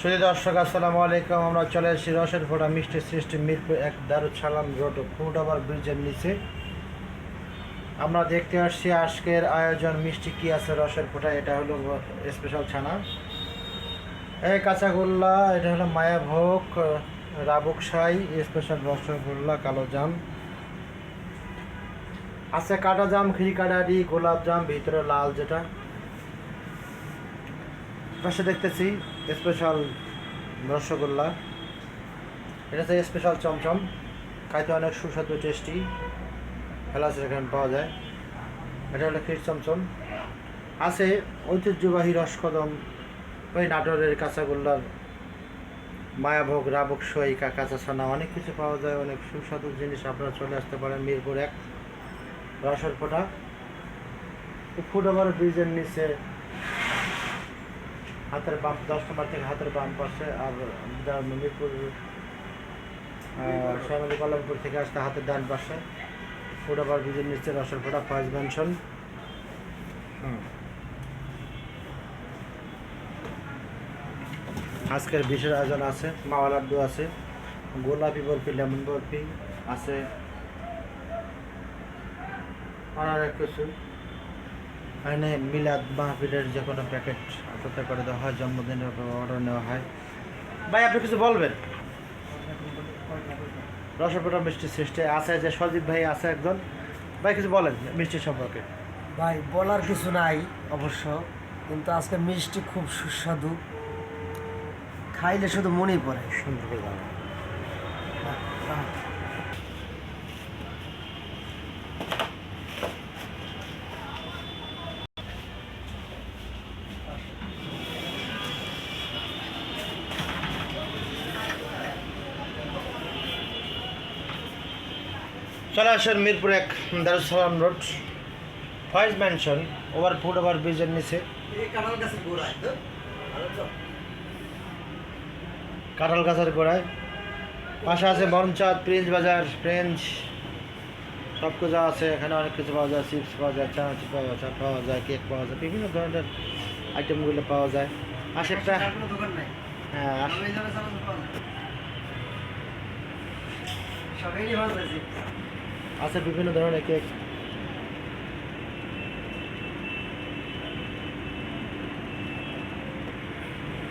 সুধী দর্শক, আসসালামু আলাইকুম। আমরা চলে এসেছি রসের ফোটা, মিষ্টি সৃষ্টি, মিরপুর এক দারুদ সালাম রোড ফুটাবার ব্রিজের নিচে। আমরা দেখতে আসছি আজকের আয়োজন, মিষ্টি কি আছে রসের ফোটা, এটা হলো স্পেশাল ছানা। এই কাঁচাগোল্লা, এটা হলো মায়াভোগ রাবুক সাই স্পেশাল রসগোল্লা, কালো জাম। আছে কাটা জাম খিরি কাটারি, গোলাপ জাম, ভিতরে লাল যেটা। পাশে দেখতেছি স্পেশাল রসগোল্লা। এটা হচ্ছে স্পেশাল চমচম। খাইতে অনেক সুস্বাদু, টেস্টি। এলাচ এখানে পাওয়া যায়। এটা হলো ক্ষীর চমচম। আছে ঐতিহ্যবাহী রসকদম। ওই নাটোরের কাঁচাগোল্লার মায়াভোগ, রাবক, সই কা কাঁচা ছানা অনেক কিছু পাওয়া যায়। অনেক সুস্বাদু জিনিস আপনারা চলে আসতে পারেন মিরপুর এক রসের ফোটা। ফুটওভার ব্রিজের নিচে হাতের বাম, দশ নম্বর থেকে হাতের বাম পাশে আর মিরপুর শ্যামলী কলমপুর থেকে আসতে হাতের ডান পাশে। ফুটওভার ব্রিজের নিচে রসের ফোটা ফার্স্ট মেনশন আজকের বিশেষ আয়োজন আছে, মাওয়া লাড্ডু আছে, গোলাপি বরফি, লেমন বরফি আছে। অনেক কিছু। এখানে মিলাদ মাহফিলের যে কোনো প্যাকেট অপেক্ষা করে দেওয়া হয় জন্মদিনের অর্ডার নেওয়া হয়। ভাই আপনি কিছু বলবেন? রসপটা মিষ্টি সৃষ্টি আছে যে সজীব ভাই আছে একজন? ভাই কিছু বলেন মিষ্টি সম্পর্কে। ভাই বলার কিছু নাই অবশ্য কিন্তু আজকে মিষ্টি খুব সুস্বাদু। খাইলে শুধু মনেই পড়ে। সুন্দর চলে আসেন মিরপুর এক Darussalam road Foyez mansion over foot over ব্রিজের নিচে কাঁঠাল গাছের গোড়ায়। পাশে আছে বরমচাঁদ প্রিন্স বাজার ফ্রেঞ্চ। সব কিছু আছে এখানে অনেক কিছু পাওয়া যায় চিপস পাওয়া যায় চানাচি পাওয়া যায় পাওয়া যায় কেক পাওয়া যায় বিভিন্ন ধরনের আইটেমগুলো পাওয়া যায়। আশেপটা হ্যাঁ আছে। বিভিন্ন ধরনের কেক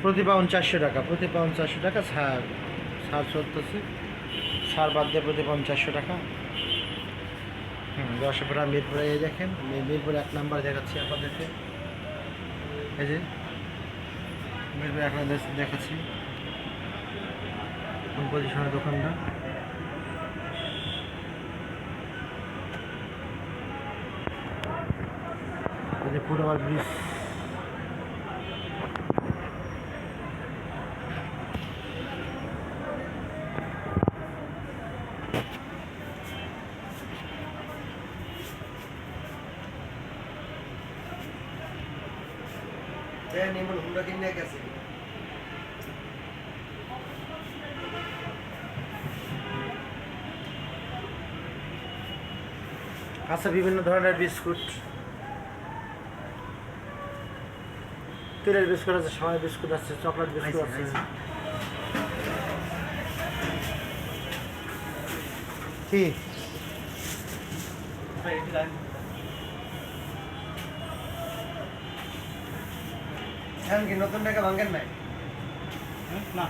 প্রতি পাউন্ড চারশো টাকা, প্রতি পাউন্ড চারশো টাকা সার সার চলতেছে। সার বাদ দিয়ে প্রতি পাউন্ড চারশো টাকা। হুম দশপুরা মিরপুরে এই দেখেন মিরপুর এক নাম্বার দেখাচ্ছি আপনাদেরকে। এই যে, মিরপুর এক নাম্বার দেখাচ্ছি। কোন পজিশনের দোকানটা? এই যে ফুটওভার ব্রিজ হুন্ডা কিনে গেছে। আছে বিভিন্ন ধরনের বিস্কুট। তেলের বিস্কুট আছে সময় বিস্কুট আছে চকলেট বিস্কুট আছে। কি? নতুন টাকা ভাঙেন নাই? না।